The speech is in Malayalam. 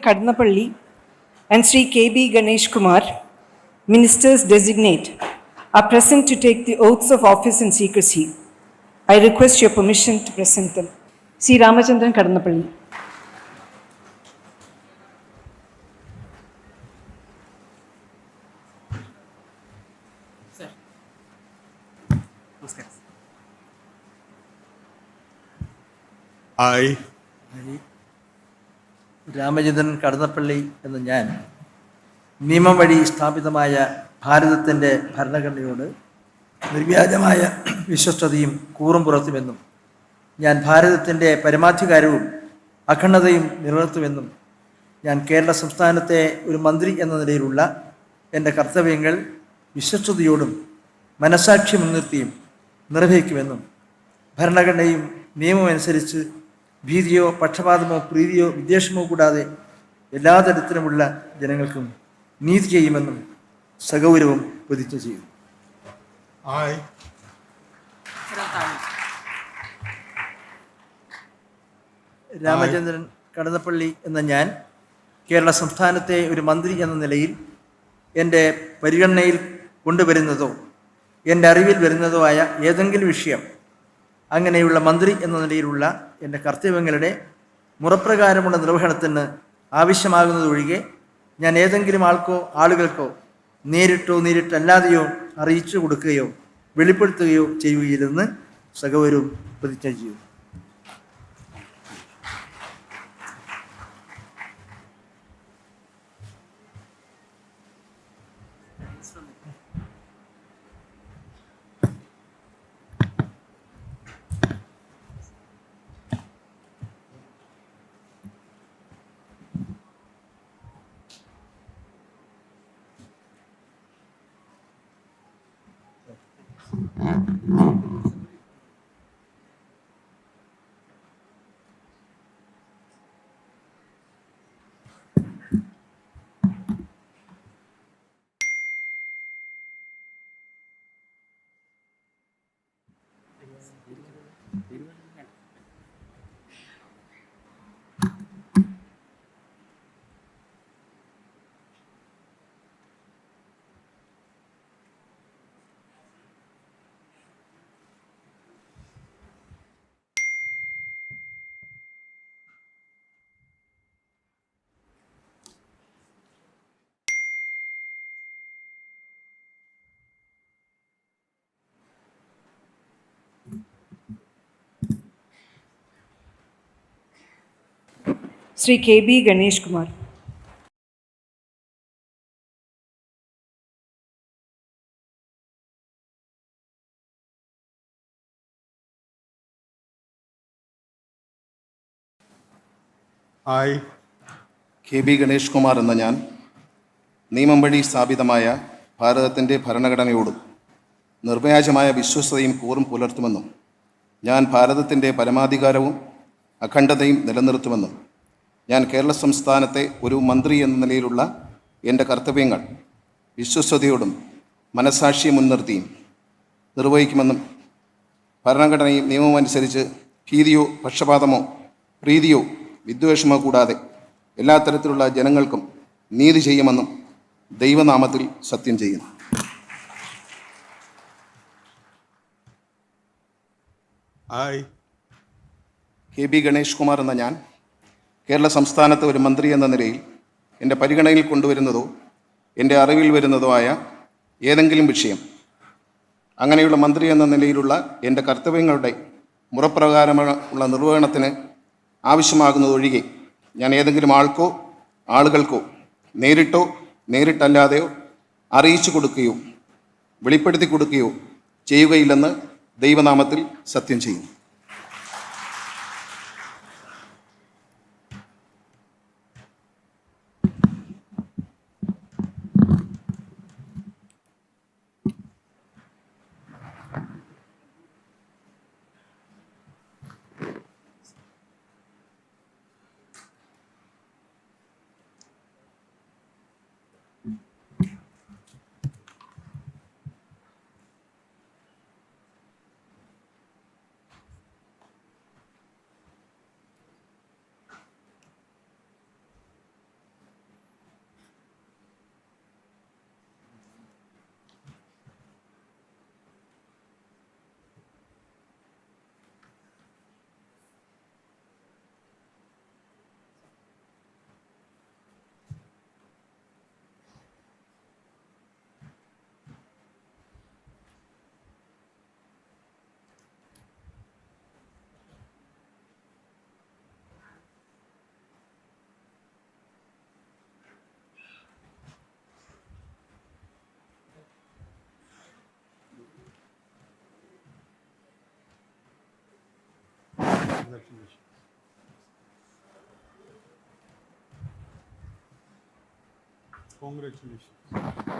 Kadnapalli and Sri K.B. Ganesh Kumar, ministers designate, are present to take the oaths of office in secrecy. I request your permission to present them. Sri Ramachandran Kadnapalli. I, Ramachandran Kadannappally എന്ന ഞാൻ നിയമം വഴി സ്ഥാപിതമായ ഭാരതത്തിന്റെ ഭരണഘടനയോട് നിർവ്യാജമായ വിശ്വസ്തയും കൂറും പുറത്തുമെന്നും ഞാൻ ഭാരതത്തിന്റെ പരമാധികാരവും അഖണ്ഡതയും നിലനിർത്തുമെന്നും ഞാൻ കേരള സംസ്ഥാനത്തെ ഒരു മന്ത്രി എന്ന നിലയിലുള്ള എന്റെ കർത്തവ്യങ്ങൾ വിശ്വസ്തയോടും മനസാക്ഷി മുൻനിർത്തിയും നിർവഹിക്കുമെന്നും ഭരണഘടനയും നിയമവും അനുസരിച്ച് ഭീതിയോ പക്ഷപാതമോ പ്രീതിയോ വിദ്വേഷമോ കൂടാതെ എല്ലാ തരത്തിലുമുള്ള ജനങ്ങൾക്കും നീതി ചെയ്യുമെന്നും സഗൗരവം പ്രതിജ്ഞ ചെയ്തു. രാമചന്ദ്രൻ കടന്നപ്പള്ളി എന്ന ഞാൻ കേരള സംസ്ഥാനത്തെ ഒരു മന്ത്രി എന്ന നിലയിൽ എന്റെ പരിഗണനയിൽ കൊണ്ടുവരുന്നതോ എന്റെ അറിവിൽ വരുന്നതോ ആയ ഏതെങ്കിലും വിഷയം അങ്ങനെയുള്ള മന്ത്രി എന്ന നിലയിലുള്ള എന്റെ കർത്തവ്യങ്ങളുടെ മുറപ്രകാരമുള്ള നിർവഹണത്തിന് ആവശ്യമാകുന്നതൊഴികെ ഞാൻ ഏതെങ്കിലും ആൾക്കോ ആളുകൾക്കോ നേരിട്ടോ നേരിട്ടല്ലാതെയോ അറിയിച്ചു കൊടുക്കുകയോ വെളിപ്പെടുത്തുകയോ ചെയ്യുകയില്ലെന്ന് സഹോദരവും പ്രതിജ്ഞ Mm-hmm. ചെയ്യുന്നു K B Ganesh Kumar. Hi. K B Ganesh Kumar എന്ന ഞാൻ. നിയമം വഴി സ്ഥാപിതമായ ഭാരതത്തിന്റെ ഭരണഘടനയോടും നിർവ്യാജമായ വിശ്വസ്തയും കൂറും പുലർത്തുമെന്നും ഞാൻ ഭാരതത്തിന്റെ പരമാധികാരവും അഖണ്ഡതയും നിലനിർത്തുമെന്നും ഞാൻ കേരള സംസ്ഥാനത്തെ ഒരു മന്ത്രി എന്ന നിലയിലുള്ള എന്റെ കർത്തവ്യങ്ങൾ വിശ്വസ്തയോടും മനസാക്ഷിയെ മുൻനിർത്തിയും നിർവഹിക്കുമെന്നും ഭരണഘടനയും നിയമവും അനുസരിച്ച് ഭീതിയോ പക്ഷപാതമോ പ്രീതിയോ വിദ്വേഷമോ കൂടാതെ എല്ലാ തരത്തിലുള്ള ജനങ്ങൾക്കും നീതി ചെയ്യുമെന്നും ദൈവനാമത്തിൽ സത്യം ചെയ്യുന്നു. Hi K B Ganesh Kumar എന്ന ഞാൻ കേരള സംസ്ഥാനത്ത് ഒരു മന്ത്രി എന്ന നിലയിൽ എന്റെ പരിഗണനയിൽ കൊണ്ടുവരുന്നതോ എന്റെ അറിവിൽ വരുന്നതോ ആയ ഏതെങ്കിലും വിഷയം അങ്ങനെയുള്ള മന്ത്രി എന്ന നിലയിലുള്ള എന്റെ കർത്തവ്യങ്ങളുടെ മുറപ്രകാരമുള്ള നിർവഹണത്തിന് ആവശ്യമാകുന്നതൊഴികെ ഞാൻ ഏതെങ്കിലും ആൾക്കോ ആളുകൾക്കോ നേരിട്ടോ നേരിട്ടല്ലാതെയോ അറിയിച്ചു കൊടുക്കുകയോ വെളിപ്പെടുത്തി കൊടുക്കുകയോ ചെയ്യുകയില്ലെന്ന് ദൈവനാമത്തിൽ സത്യം ചെയ്യുന്നു. Onlar şimdi. Kongre için.